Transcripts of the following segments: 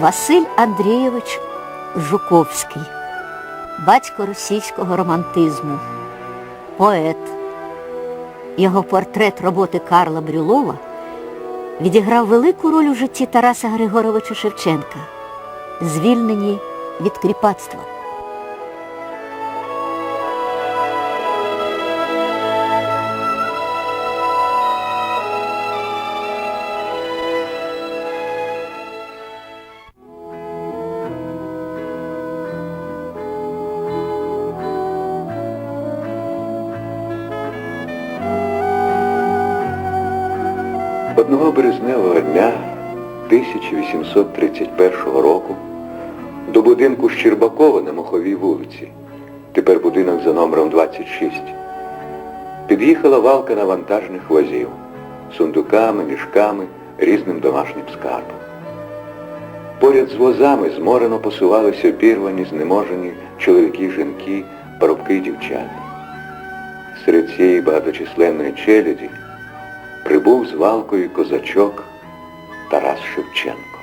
Василь Андрійович Жуковський, батько російського романтизму, поет. Його портрет роботи Карла Брюлова відіграв велику роль у житті Тараса Григоровича Шевченка, звільнені від кріпацтва. Одного березневого дня 1831 року до будинку Щербакова на Моховій вулиці, тепер будинок за номером 26, під'їхала валка навантажних возів сундуками, мішками, різним домашнім скарбом. Поряд з возами зморено посувалися обірвані, знеможені чоловіки, жінки, парубки й дівчата. Серед цієї багаточисленної челяді прибув з валкою козачок Тарас Шевченко.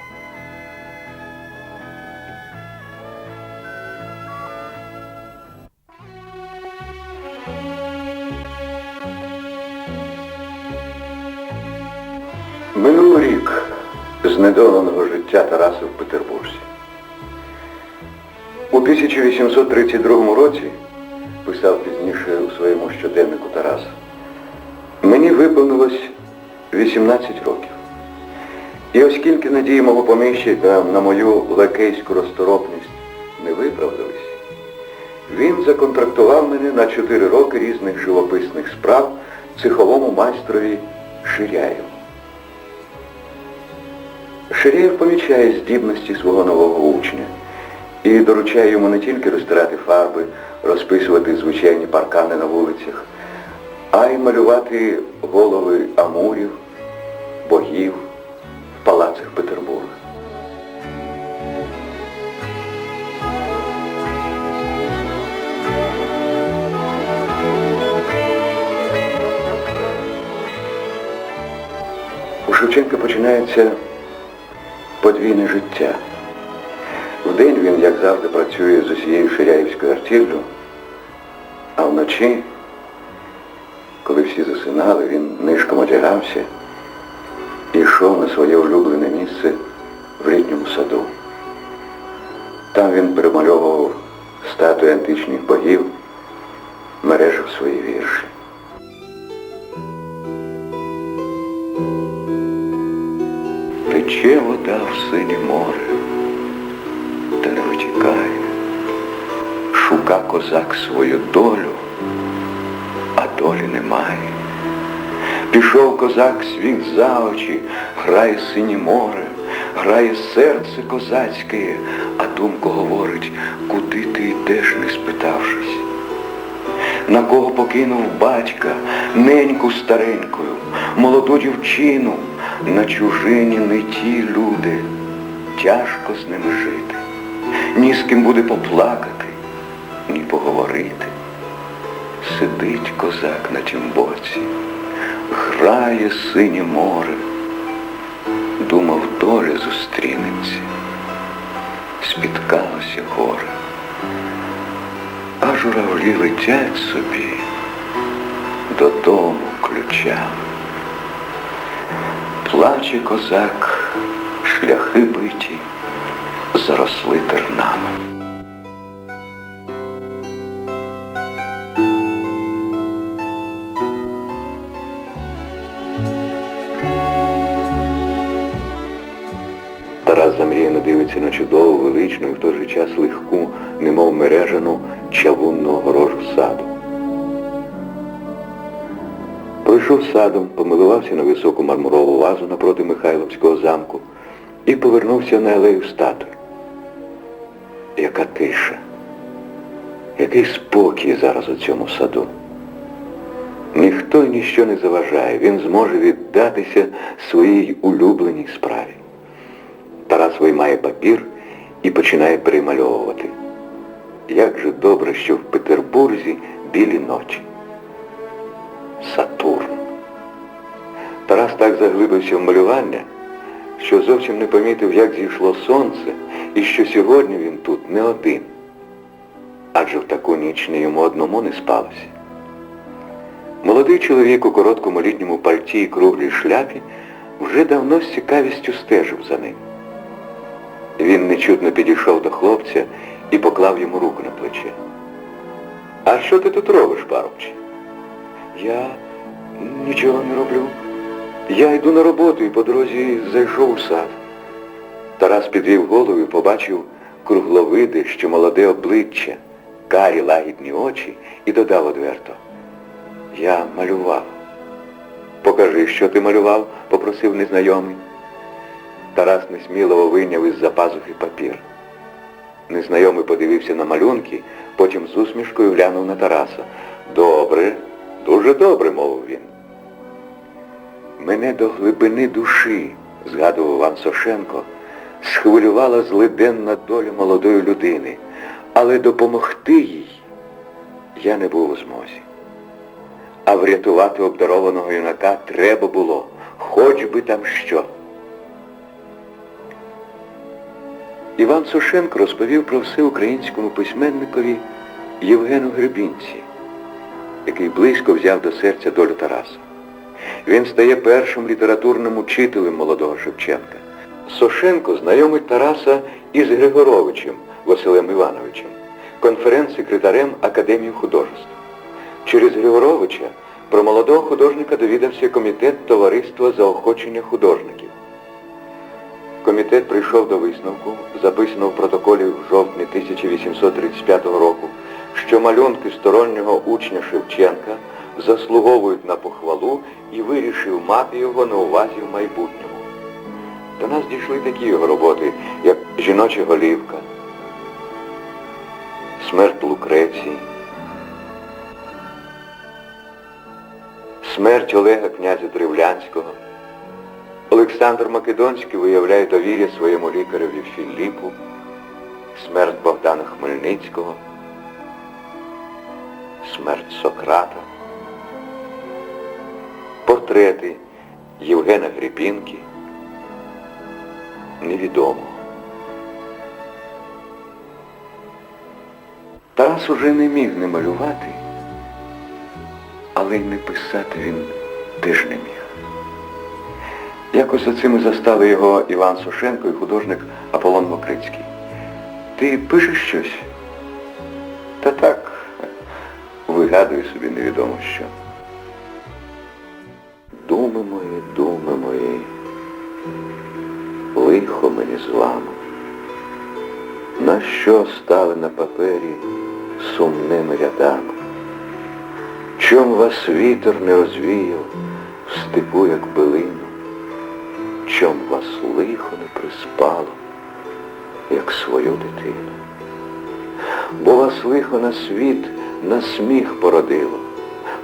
Минув рік знедоленого життя Тараса в Петербурзі. У 1832 році, писав пізніше у своєму щоденнику Тарас, Мені виповнилось 18 років. І оскільки надії мого поміщика на мою лакейську розторопність не виправдались, він законтрактував мене на 4 роки різних живописних справ цеховому майстрові Ширяєву. Ширяєв помічає здібності свого нового учня і доручає йому не тільки розтирати фарби, розписувати звичайні паркани на вулицях, а й малювати голови амурів, богів в палацах Петербурга. У Шевченка починається подвійне життя. Вдень він, як завжди, працює з усією Ширяївською артиллю, а вночі коли всі засинали, він нишком одягався і йшов на своє улюблене місце в літньому саду. Там він перемальовував статуї античних богів, мережив свої вірші. Тече вода в синє море, та не витікає. Шука козак свою долю а долі немає. Пішов козак світ за очі, грає синє море, грає серце козацьке, а думка говорить, куди ти йдеш, не спитавшись. На кого покинув батька, неньку старенькою, молоду дівчину, на чужині не ті люди, тяжко з ними жити, ні з ким буде поплакати, ні поговорити. Сидить козак на тім боці, грає синє море, зустрінеться, спіткалося горе, а журавлі летять собі додому ключами. Плаче козак, шляхи биті, заросли тернами. Мережану чавунну огорожу саду. Пройшов садом, помилувався на високу мармурову вазу напроти Михайловського замку і повернувся на алею статуй. Яка тиша, який спокій зараз у цьому саду. Ніхто і ніщо не заважає, він зможе віддатися своїй улюбленій справі. Тарас виймає папір і починає перемальовувати. Як же добре, що в Петербурзі білі ночі. Сатурн. Тарас так заглибився в малювання, що зовсім не помітив, як зійшло сонце, і що сьогодні він тут не один. Адже в таку ніч не йому одному не спалося. Молодий чоловік у короткому літньому пальті і круглій шляпі вже давно з цікавістю стежив за ним. Він нечутно підійшов до хлопця і поклав йому руку на плече. А що ти тут робиш, парубче? Я нічого не роблю. Я йду на роботу і по дорозі зайшов у сад. Тарас підвів голову і побачив кругловиде, що молоде обличчя, карі лагідні очі і додав одверто. Я малював. Покажи, що ти малював, попросив незнайомий. Тарас несміливо вийняв із-за пазухи папір. Незнайомий подивився на малюнки, потім з усмішкою глянув на Тараса. Добре, дуже добре, мовив він. Мене до глибини душі, згадував Іван Сошенко, схвилювала злиденна доля молодої людини, але допомогти їй я не був у змозі. А врятувати обдарованого юнака треба було, хоч би там що. Іван Сушенко розповів про все українському письменникові Євгену Гребінці, який близько взяв до серця долю Тараса. Він стає першим літературним учителем молодого Шевченка. Сошенко знайомить Тараса із Григоровичем Василем Івановичем, конференц-секретарем Академії художеств. Через Григоровича про молодого художника довідався комітет Товариства заохочення художників. Комітет прийшов до висновку, записаного в протоколі в жовтні 1835 року, що малюнки стороннього учня Шевченка заслуговують на похвалу і вирішив мати його на увазі в майбутньому. До нас дійшли такі його роботи, як Жіноча голівка, Смерть Лукреції, Смерть Олега князя Древлянського. Олександр Македонський виявляє довір'я своєму лікареві Філіпу, смерть Богдана Хмельницького, смерть Сократа, портрети Євгена Грипінки, невідомо. Тарас уже не міг не малювати, але й не писати він теж не міг. Якось цим застали його Іван Сушенко і художник Аполлон Мокрицький. Ти пишеш щось? Та так, вигадую собі невідомо що. Думи мої, думи мої, лихо мені з вами. На що стали на папері сумними рядами? Чом вас вітер не розвіяв в степу, як билину? Чом вас лихо не приспало, як свою дитину? Бо вас лихо на світ на сміх породило,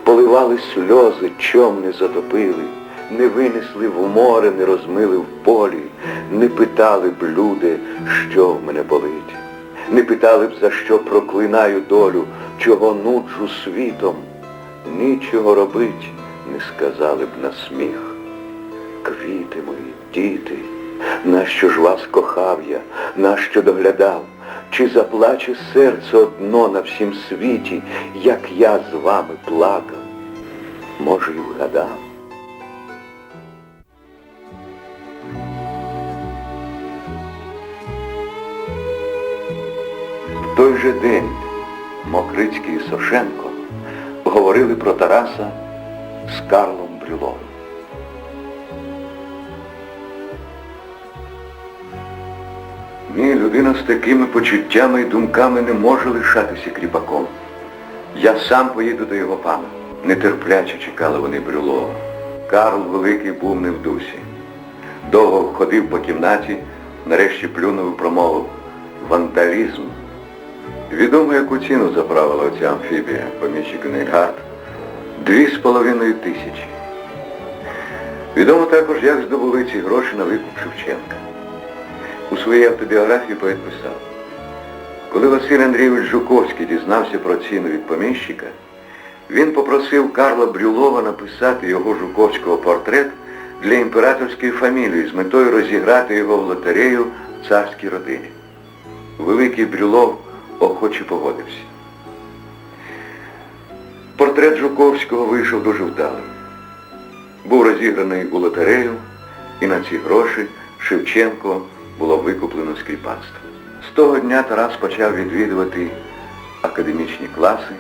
поливали сльози, чом не затопили, не винесли в море, не розмили в полі, не питали б люди, що в мене болить, не питали б, за що проклинаю долю, чого нуджу світом, нічого робить, не сказали б на сміх. Квіти мої, діти, нащо ж вас кохав я, нащо доглядав? Чи заплаче серце одно на всім світі, як я з вами плакав? Може, й вгадав? В той же день Мокрицький і Сошенко говорили про Тараса з Карлом Брюловим. Ні, людина з такими почуттями і думками не може лишатися кріпаком. Я сам поїду до його пана. Нетерпляче чекали вони Брюлова. Карл Великий був не в дусі. Довго ходив по кімнаті, нарешті плюнув і промовив вандалізм. Відомо, яку ціну заправила оця амфібія, поміщик Нейгард. Дві з половиною тисячі. Відомо також, як здобули ці гроші на викуп Шевченка. У своїй автобіографії поет писав, коли Василь Андрійович Жуковський дізнався про ціну від поміщика, він попросив Карла Брюлова написати його Жуковського портрет для імператорської фамілії з метою розіграти його в лотерею в царській родині. Великий Брюлов охоче погодився. Портрет Жуковського вийшов дуже вдалим. Був розіграний у лотерею, і на ці гроші Шевченко було викуплено скріпацтво. З того дня Тарас почав відвідувати академічні класи,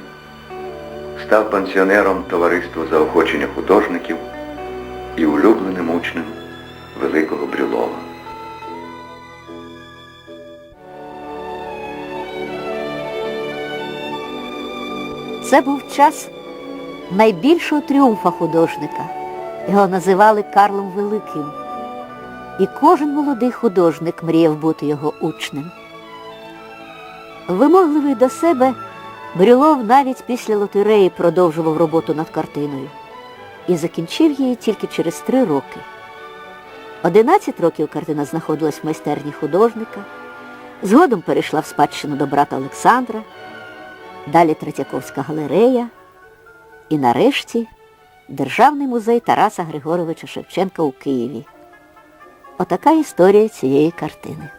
став пансіонером товариства заохочення художників і улюбленим учнем Великого Брюлова. Це був час найбільшого тріумфа художника. Його називали Карлом Великим. І кожен молодий художник мріяв бути його учнем. Вимогливий до себе, Брюлов навіть після лотереї продовжував роботу над картиною і закінчив її тільки через три роки. Одинадцять років картина знаходилась в майстерні художника, згодом перейшла в спадщину до брата Олександра, далі Третьяковська галерея і нарешті Державний музей Тараса Григоровича Шевченка у Києві. Отака історія цієї картини.